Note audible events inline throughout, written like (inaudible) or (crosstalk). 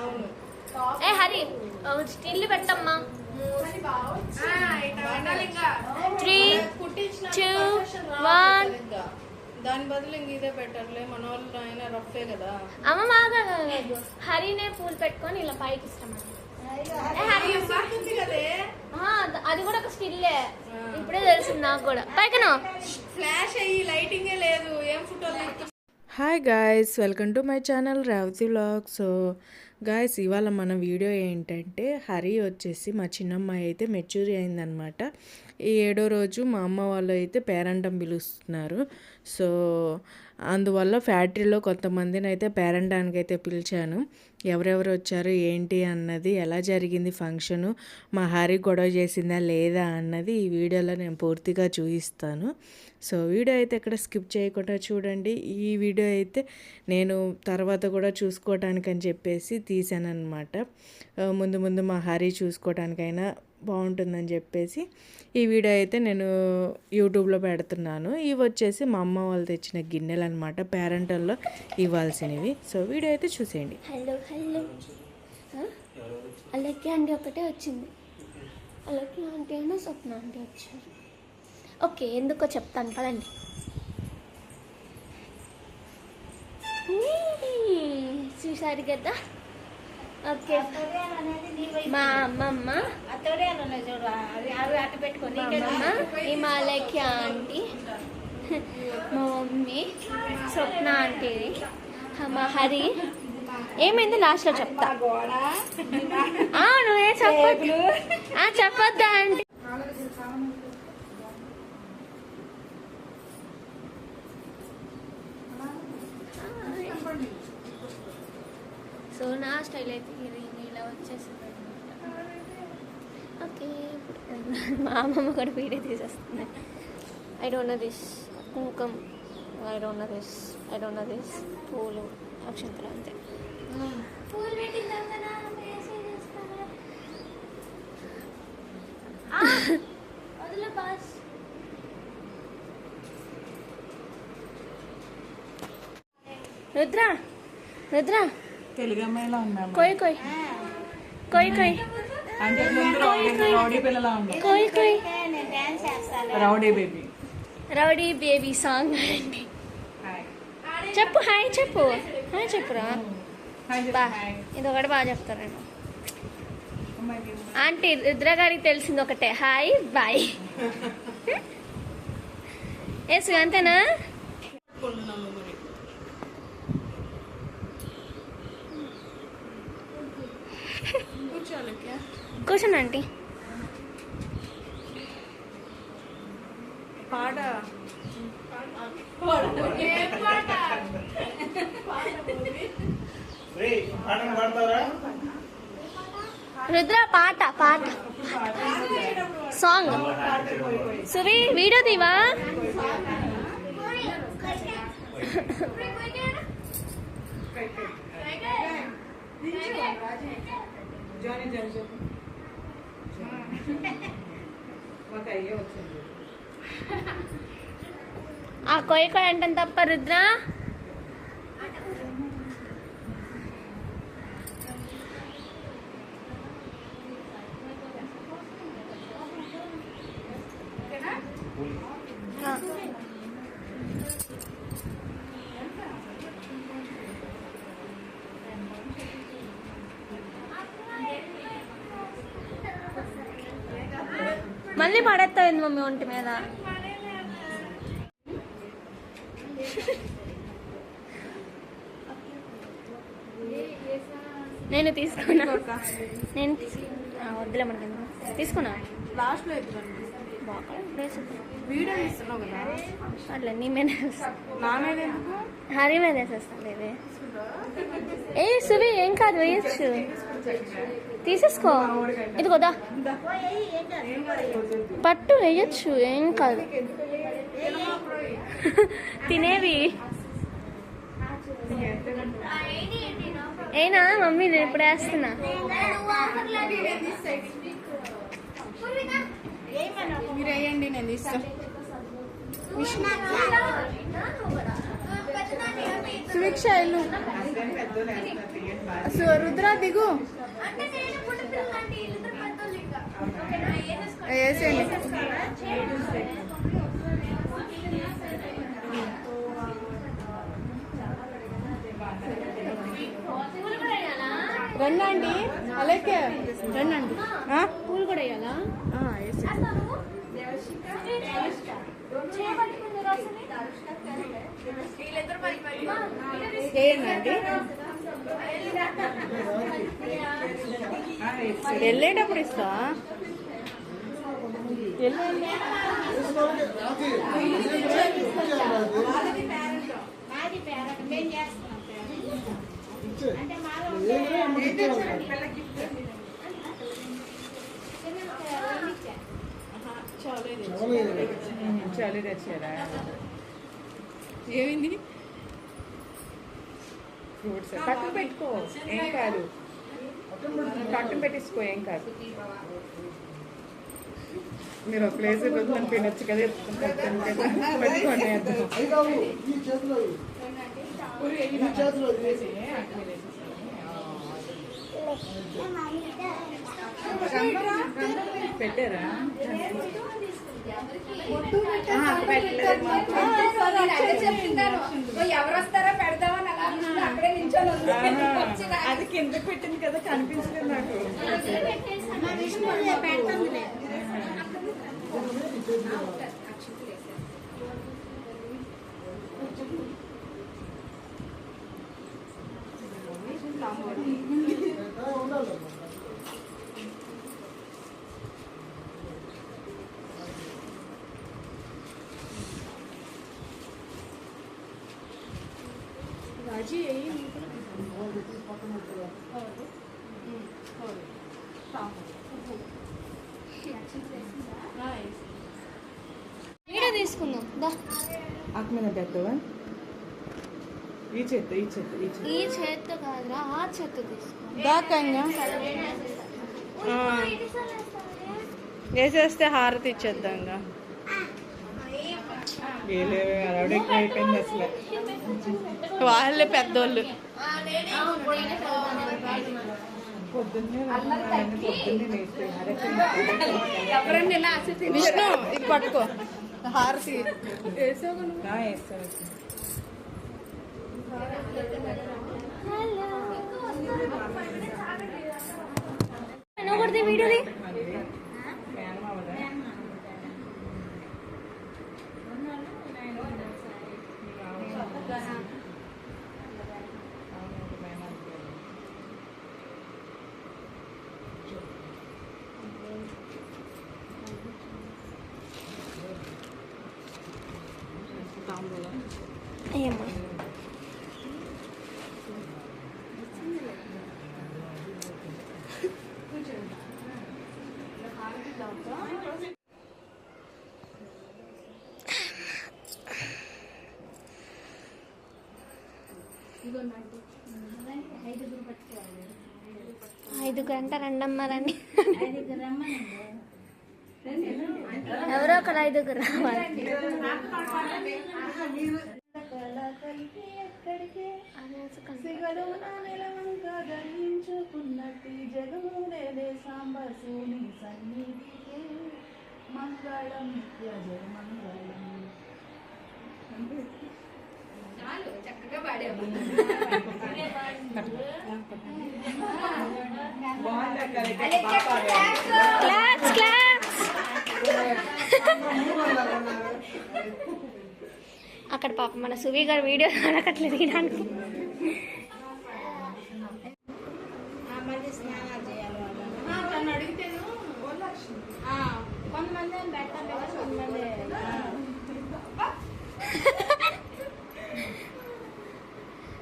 అవును. ఏ హరి స్టిల్ పెట్టమ్మా. Three Two, one. దాని బదులు ఇంక ఇదే బెటర్లే మన వాళ్ళు అయినా రఫే కదా. అమ్మ బాగా హరినే పూలు పెట్టుకొని ఇలా పైకి ఇష్టం అది కూడా ఒక స్టిల్లే. ఇప్పుడే తెలిసింది నాకు కూడా. పైకను. ఫ్లాష్ అయ్యి లైటింగే లేదు. ఏం ఫోటోలు hi guys welcome to my channel Revathi vlog so guys ఇవాళ మన వీడియో ఏంటంటే హరి వచ్చేసి మా చిన్నమ్మాయి అయితే మెచ్యూరి అయిందనమాట ఈ ఏడో రోజు మా అమ్మ వాళ్ళు అయితే పేరంటం పిలుస్తున్నారు. సో అందువల్ల ఫ్యాక్టరీలో కొంతమందిని అయితే పేరంటానికి అయితే పిలిచాను. ఎవరెవరు వచ్చారు ఏంటి అన్నది ఎలా జరిగింది ఫంక్షను మా హరి గొడవ చేసిందా లేదా అన్నది ఈ వీడియోలో నేను పూర్తిగా చూపిస్తాను. సో వీడియో అయితే ఎక్కడ స్కిప్ చేయకుండా చూడండి. ఈ వీడియో అయితే నేను తర్వాత కూడా చూసుకోవటానికి అని చెప్పేసి తీసాను అనమాట ముందు ముందు మా హరి చూసుకోవటానికైనా బాగుంటుందని చెప్పేసి ఈ వీడియో అయితే నేను యూట్యూబ్లో పెడుతున్నాను. ఇవి వచ్చేసి మా అమ్మ వాళ్ళు తెచ్చిన గిన్నెలు అనమాట పేరెంటల్లో ఇవ్వాల్సినవి. సో వీడియో అయితే చూసేయండి. Hello hello. అలాగే ఆంటీ ఒకటే వచ్చింది. అలాగే ఆంటీ అయినా స్వప్న ఆంటీ వచ్చారు. ఓకే ఎందుకో చెప్తాను పదండి. చూసారు కదా? ఓకే. మా అమ్మమ్మ. అమ్మమ్మ హిమాలయకి ఆంటీ మా మమ్మీ స్వప్న ఆంటీ మా హరి. ఏమైంది? లాస్ట్లో చెప్తా. నువ్వే చెప్పద్దు. ఆ, చెప్పొద్దా ఆంటీ. సో నా స్టైల్ అయితే ఇది ఇలా వచ్చేసింది ఓకే మా అమ్మమ్మ కూడా వీడియో తీసేస్తుంది. I don't know this kumkum I don't know this I don't know this పూలు అక్షంతలు అంతే. పూలు పెట్టిన వదిలే బాస్ రుద్ర రుద్ర. తెలుగు అమ్మాయిలా ఉన్నాము కోయ్ కోయ్. కోయ్ కోయ్. అంటే ముందు రౌడీ రౌడీ పిల్లలా ఉంది? కోయ్ కోయ్. Rowdy baby. Rowdy baby song. అండి చెప్పు హాయ్ చెప్పు. హాయ్ చెప్పురా బా ఇది ఒకటి బాగా చెప్తారండి ఆంటీ రుద్ర గారికి తెలిసింది ఒకటే. Hi bye. (laughs) ఎస్ అంతేనా కూర్చోండి ఆంటీ. పాట. రుద్ర పాట పాట. సాంగ్. సువి వీడియో తీవా? (laughs) (laughs) జానీ జానీ చెప్పు మాకు అయ్యే వచ్చింది. ఆ కొయ్య కొయ్య అంటే తప్ప రుద్ర. ఆ. మళ్ళీ పడేస్తావు మమ్మీ ఒంటి మీద? నేను తీసుకున్నా. నేను వద్దులే మనకి తీసుకున్నా? లాస్ట్లో ఎదురండి బాగా వేసుకున్నా వీడియో తీస్తున్నావు కదా. అట్లా నీ మీద. నా హరి మీద వేసేస్తాను ఏ సువి ఏం కాదు వేయచ్చు తీసేసుకో. ఇదిగోదా పట్టు వేయచ్చు ఏం కాదు. తినేవి. ఏనా మమ్మీ నేను ఇప్పుడు వేస్తున్నా. మీరు వేయండి నేను తీస్తాను సువిక్ష ఇల్లు సు- రుద్ర దిగు. వేసేయండి రండి అలాగే రండి పూలు కూడా వేయాలా? చేయండి. వెళ్ళేటప్పుడు ఇస్తా. చలి తెచ్చారా ఏమైంది? ఫ్రూట్స్ పట్టు పెట్టుకో. ఏం కాదు. పట్టు పెట్టేసుకో ఏం కాదు. మీరు ఒక ప్లేస్ వద్దని తినొచ్చు కదా. పెట్టారా? ఎవరు వస్తారో పెడదామని అది కింద పెట్టింది కదా కనిపించలేదు నాకు. ఆ, వీడియో తీసుకుందాం. దా. ఈ చేత్తో ఈ చేత్తో ఈ చేత్తో. ఈ చేత్తో కాదురా ఆ చేత్తో తీసుకుందాం దాకంగా వేసేస్తే హారతి ఇచ్చేద్దాం ఇంకా వేలేవే అలవాటు ఎక్కువ అయిపోయింది అసలు. వాళ్ళే పెద్దోళ్ళు. విష్ణు ఇది పట్టుకో. హారతి. నువ్వు వీడియోది? అయ్యమ్మా ఐదు గంట రండమ్మా రండి. ఎవరో ఒకరు ఐదుగురు రావాలి. మంగళం నిత్య జయ మంగళం చాలు చక్కగా పాడాము క్లాప్స్ క్లాప్స్ అక్కడ పాప మన సువి గారు వీడియో పెట్టాలి కొంతమంది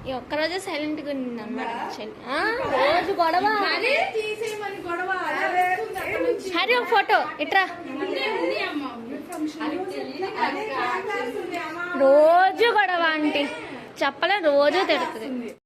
ఈ ఒక్కరోజే సైలెంట్గా ఉంది యాక్చువల్లీ రోజు గొడవ. తీసేయమని గొడవ. హరి ఒక ఫోటో. ఇట్రా. రోజు గొడవ ఆంటీ. చెప్పలే రోజు తిడుతుంది.